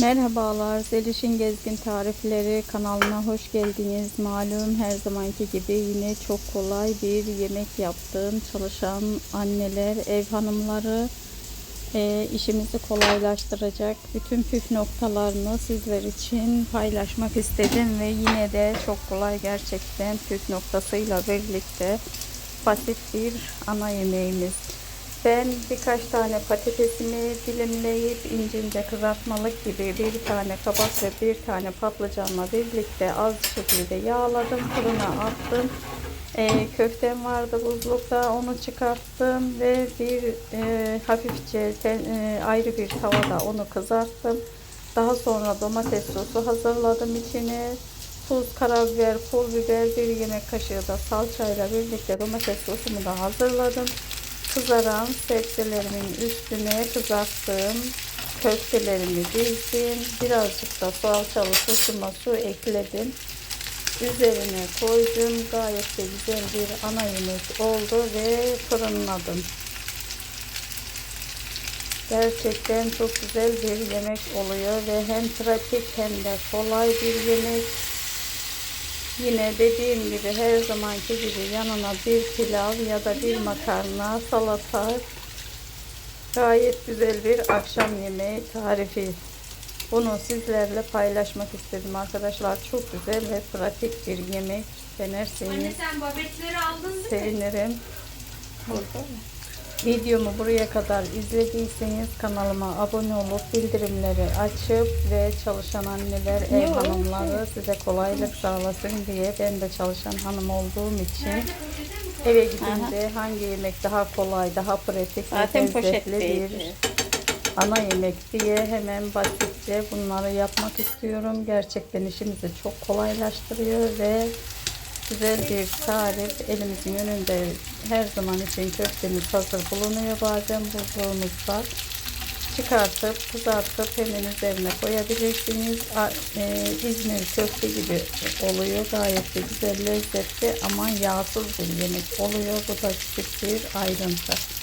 Merhabalar, Zeliş'in Gezgin Tarifleri kanalına hoş geldiniz. Malum her zamanki gibi yine çok kolay bir yemek yaptım. Çalışan anneler, ev hanımları e, işimizi kolaylaştıracak bütün püf noktalarını sizler için paylaşmak istedim ve yine de çok kolay gerçekten püf noktasıyla birlikte basit bir ana yemeğimiz. Ben birkaç tane patatesimi dilimleyip ince ince kızartmalık gibi bir tane kabak ve bir tane patlıcanla birlikte az şekilde yağladım. Fırına attım. E, köftem vardı buzlukta onu çıkarttım ve bir e, hafifçe ten, e, ayrı bir tavada onu kızarttım. Daha sonra domates sosu hazırladım içine. Tuz, karabiber, pul biber, bir yemek kaşığı da salçayla birlikte domates sosumu da hazırladım kızaran sebzelerimin üstüne kızarttığım köftelerimi dizdim. Birazcık da salçalı sosuma su ekledim. Üzerine koydum. Gayet de güzel bir ana yemek oldu ve fırınladım. Gerçekten çok güzel bir yemek oluyor ve hem pratik hem de kolay bir yemek. Yine dediğim gibi her zamanki gibi yanına bir pilav ya da bir makarna, salata gayet güzel bir akşam yemeği tarifi. Bunu sizlerle paylaşmak istedim arkadaşlar. Çok güzel ve pratik bir yemek. Denerseniz Anne sen babetleri aldın değil mi? sevinirim. Videomu buraya kadar izlediyseniz kanalıma abone olup bildirimleri açıp ve çalışan anneler, ev hanımları size kolaylık sağlasın diye ben de çalışan hanım olduğum için eve gidince hangi yemek daha kolay, daha pratik ve Zaten lezzetli poşetteydi. bir ana yemek diye hemen basitçe bunları yapmak istiyorum. Gerçekten işimizi çok kolaylaştırıyor ve güzel bir tarif elimizin önünde. Her zaman için köftemiz hazır bulunuyor. Bazen buzluğumuzda çıkartıp kızartıp hemen üzerine koyabilirsiniz. E, İzmir köfte gibi oluyor. Gayet de güzel lezzetli ama yağsız bir yemek oluyor. Bu da küçük bir ayrıntı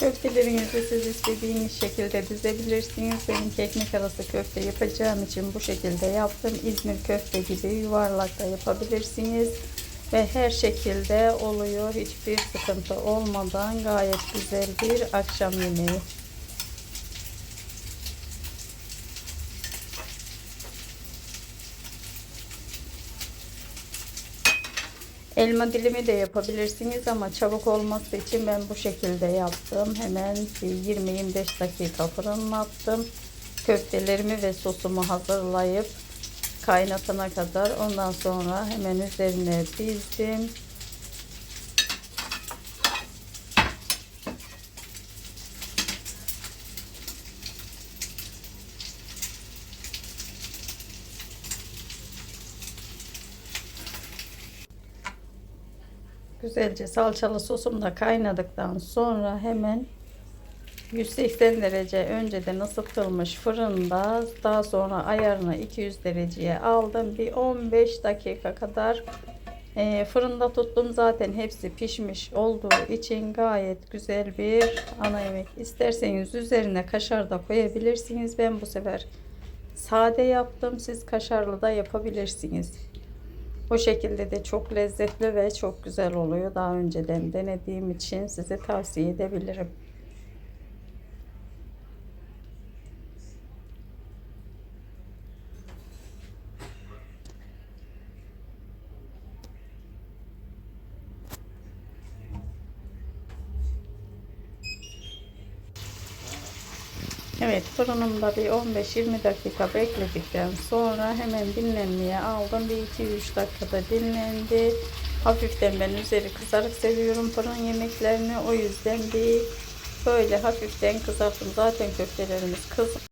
Köftelerinizi siz istediğiniz şekilde dizebilirsiniz. Benim ekmek arası köfte yapacağım için bu şekilde yaptım. İzmir köfte gibi yuvarlak da yapabilirsiniz. Ve her şekilde oluyor. Hiçbir sıkıntı olmadan gayet güzel bir akşam yemeği. Elma dilimi de yapabilirsiniz ama çabuk olması için ben bu şekilde yaptım. Hemen bir 20-25 dakika fırınlattım. Köftelerimi ve sosumu hazırlayıp kaynatana kadar ondan sonra hemen üzerine dizdim. Güzelce salçalı sosum da kaynadıktan sonra hemen 180 derece önceden ısıtılmış fırında daha sonra ayarını 200 dereceye aldım. Bir 15 dakika kadar e, fırında tuttum. Zaten hepsi pişmiş olduğu için gayet güzel bir ana yemek. İsterseniz üzerine kaşar da koyabilirsiniz. Ben bu sefer sade yaptım. Siz kaşarlı da yapabilirsiniz. Bu şekilde de çok lezzetli ve çok güzel oluyor. Daha önceden denediğim için size tavsiye edebilirim. Evet fırınımda bir 15-20 dakika bekledikten sonra hemen dinlenmeye aldım. Bir 2-3 dakikada dinlendi. Hafiften ben üzeri kızarık seviyorum fırın yemeklerini. O yüzden bir böyle hafiften kızarttım. Zaten köftelerimiz kız